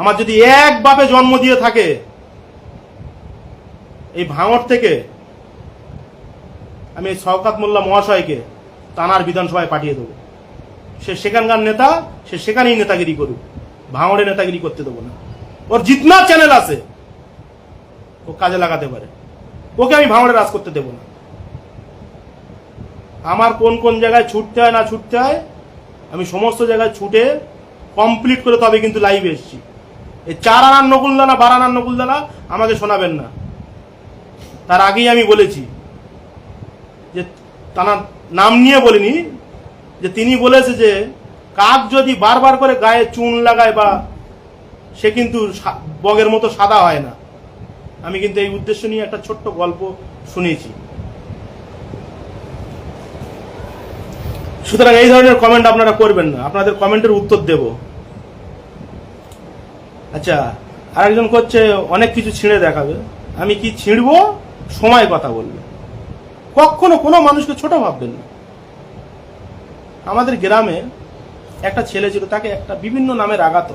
আমার যদি এক বাপে জন্ম দিয়ে থাকে, এই ভাঙর থেকে আমি এই শওকাত মোল্লা মহাশয়কে তানার বিধানসভায় পাঠিয়ে দেবো। সে সেখানকার নেতা, সে সেখানেই নেতাগিরি করুক। ভাঙড়ে নেতাগিরি করতে দেবো না। ওর জিতনা চ্যানেল আছে। ও কাজে লাগাতে পারে। ওকে আমি ভাঙড়ে রাজ করতে দেবো না। আমার কোন কোন জায়গায় ছুটতে হয় না ছুটতে হয়, আমি সমস্ত জায়গায় ছুটে কমপ্লিট করে তবে কিন্তু লাইভে এসেছি। এই চার আনার নকুলদানা বার আনার নকুলদানা আমাকে শোনাবেন না। তার আগেই আমি বলেছি যে তার নাম নিয়ে বলিনি, যে তিনি বলেছে যে কাক যদি বারবার করে গায়ে চুন লাগায় বা সে কিন্তু বগের মতো সাদা হয় না। আমি কিন্তু এই উদ্দেশ্য নিয়ে একটা ছোট্ট গল্প শুনেছি। সুতরাং এই ধরনের কমেন্ট আপনারা করবেন না। আপনাদের কমেন্টের উত্তর দেব। আচ্ছা আরেকজন করছে, অনেক কিছু ছিঁড়ে দেখাবে। আমি কি ছিঁড়বো? সময় কথা বলবে। কখনো কোনো মানুষকে ছোট ভাববেন না। আমাদের গ্রামে একটা ছেলে ছিল, তাকে একটা বিভিন্ন নামে রাগাত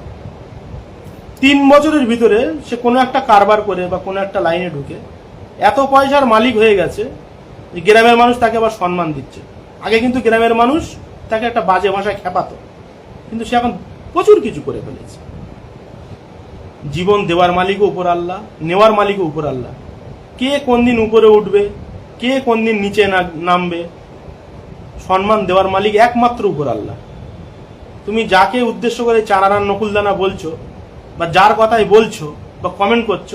তিন বছরের ভিতরে সে কোনো একটা কারবার করে বা কোনো একটা লাইনে ঢুকে, এত পয়সার মালিক হয়ে গেছে যে গ্রামের মানুষ তাকে আবার সম্মান দিচ্ছে। আগে কিন্তু গ্রামের মানুষ তাকে একটা বাজে ভাষায় খেপাতো কিন্তু সে এখন প্রচুর কিছু করে ফেলেছে। জীবন দেওয়ার মালিকও উপর আল্লাহ, নেওয়ার মালিকও উপর আল্লাহ। কে কোন দিন উপরে উঠবে, কে কোন দিন নিচে নামবে, সম্মান দেওয়ার মালিক একমাত্র উপর আল্লাহ। তুমি যাকে উদ্দেশ্য করে চারানার নকুলদানা বলছো, বা যার কথাই বলছো, বা কমেন্ট করছ,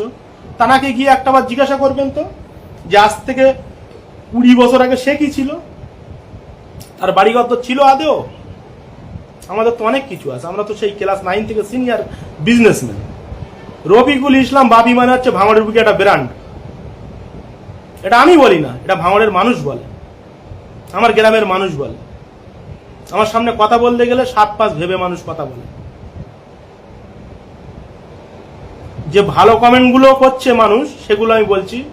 তানাকে গিয়ে একটাবার জিজ্ঞাসা করবেন তো, যে আজ থেকে কুড়ি বছর আগে সে কি ছিল? তার বাড়িঘর তো ছিল আদেও আমাদের তো অনেক কিছু আছে, আমরা তো সেই ক্লাস নাইন থেকে সিনিয়র বিজনেসম্যান রফিকুল ইসলাম বাবি মানে হচ্ছে ভাঙড়ের বুকে একটা ব্র্যান্ড। এটা আমি বলি না, এটা ভাঙড়ের মানুষ বলে। আমার গ্রামের মানুষ বলে। আমার সামনে কথা বলতে গেলে সাত পাঁচ ভেবে মানুষ কথা বলে। যে ভালো কমেন্টগুলো করছে মানুষ, সেগুলো আমি বলছি,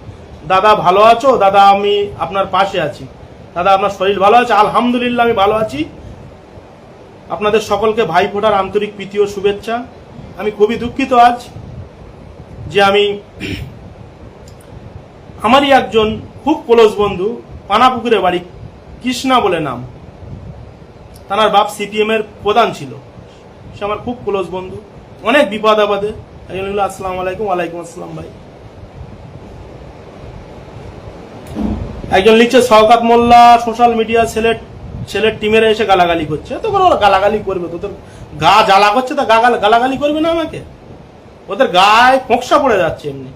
দাদা ভালো আছো? দাদা আমি আপনার পাশে আছি। দাদা আপনার শরীর ভালো আছে? আলহামদুলিল্লাহ আমি ভালো আছি। আপনাদের সকলকে ভাই ফোটার আন্তরিক প্রীতি ও শুভেচ্ছা। আমি খুবই দুঃখিত আজ। যে আমি আমারই একজন খুব ক্লোজ বন্ধু পানাপুকুরে বাড়ি, কৃষ্ণা বলে নাম। তার বাপ সিপিএম এর প্রধান ছিল। সে আমার খুব ক্লোজ বন্ধু। অনেক বিপদ আপদে। একজন আসসালাম আলাইকুম, ওয়ালাইকুম আসসালাম ভাই। একজন লিখছে শওকাত মোল্লা, সোশ্যাল মিডিয়া ছেলের ছেলের টিমের এসে গালাগালি করছে। তো ওরা গালাগালি করবে তোদের গা জ্বালা করছে, তা গা গালাগালি করবে না আমাকে? ওদের গায়ে ফোঁকসা পড়ে যাচ্ছে এমনি।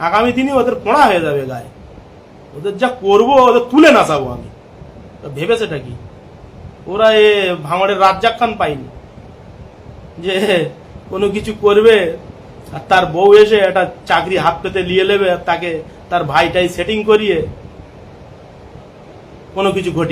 আগামী দিনে ওদের পোড়া হয়ে যাবে গায়ে। ওদের যা করব, ওদের তুলে নাচাবো আমি। ভেবেছেটা কি? ওরা এ ভাঙড়ের রাজ্জাক খান পাইনি যে কোনো কিছু করবে, আর তার বউ এসে একটা চাকরি হাত পেতে নিয়ে নেবে, আর তাকে তার ভাইটাই সেটিং করিয়ে কোনো কিছু ঘটি